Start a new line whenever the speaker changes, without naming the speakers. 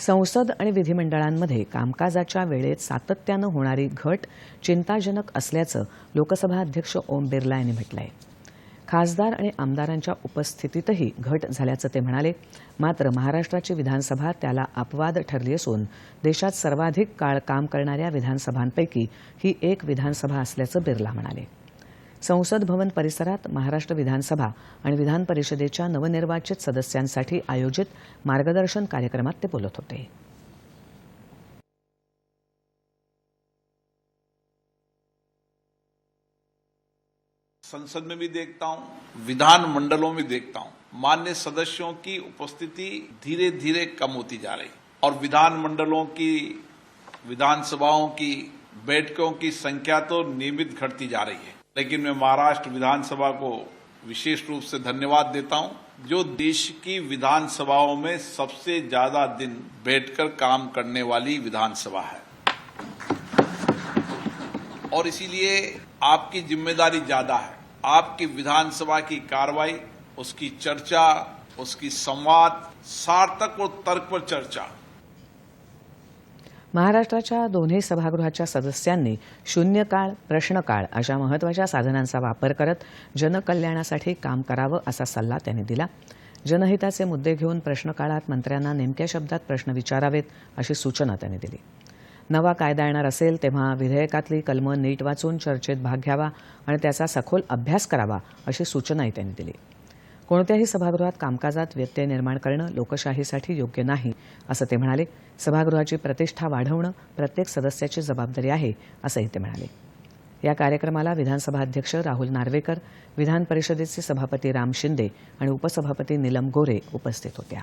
संसद आणि विधिमंडळांमध्ये कामकाजाच्या वेळेत सातत्यानं होणारी घट चिंताजनक असल्याचं लोकसभा अध्यक्ष ओम बिर्ला यांनी म्हटलं आहे खासदार आणि आमदारांच्या उपस्थितीतही घट झाल्याचं ते म्हणाले. मात्र महाराष्ट्राची विधानसभा त्याला अपवाद ठरली असून देशात सर्वाधिक काळ काम करणाऱ्या विधानसभांपैकी ही एक विधानसभा असल्याचं बिर्ला म्हणाले. संसद भवन परिसरात महाराष्ट्र विधानसभा आणि विधान परिषदेच्या नवनिर्वाचित सदस्यांसाठी आयोजित मार्गदर्शन कार्यक्रमात ते बोलत होते.
संसद में भी देखता हूँ, विधान मंडलों में देखता हूँ। मान्य सदस्यों की उपस्थिति धीरे धीरे कम होती जा रही और विधान मंडलों की, विधानसभाओं की बैठकों की संख्या तो नियमित घटती जा रही है। लेकिन मैं महाराष्ट्र विधानसभा को विशेष रूप से धन्यवाद देता हूँ, जो देश की विधानसभाओं में सबसे ज़्यादा दिन बैठकर काम करने वाली विधानसभा है। और इसीलिए आपकी ज़िम्मेदारी ज़्यादा है। आपकी विधानसभा की कार्रवाई, उसकी चर्चा, उसकी संवाद, सार्थक और तर्क पर चर्चा
महाराष्ट्राच्या दोन्ही सभागृहाच्या सदस्यांनी शून्यकाळ प्रश्नकाळ अशा महत्त्वाच्या साधनांचा वापर करत जनकल्याणासाठी काम करावं असा सल्ला त्यांनी दिला. जनहिताचे मुद्दे घेऊन प्रश्नकाळात मंत्र्यांना नेमक्या शब्दात प्रश्न विचारावेत अशी सूचना त्यांनी दिली. नवा कायदा येणार असेल तेव्हा विधेयकातली कलमं नीट वाचून चर्चेत भाग घ्यावा आणि त्याचा सखोल अभ्यास करावा अशी सूचनाही त्यांनी दिली. कोणत्याही सभागृहात कामकाजात व्यत्यय निर्माण करणं लोकशाहीसाठी योग्य नाही असं ते म्हणाले. सभागृहाची प्रतिष्ठा वाढवणं प्रत्येक सदस्याची जबाबदारी आहे असंही ते म्हणाले. या कार्यक्रमाला विधानसभा अध्यक्ष राहुल नार्वेकर विधान परिषदेचे सभापती राम शिंदे आणि उपसभापती नीलम गोरे उपस्थित होत्या.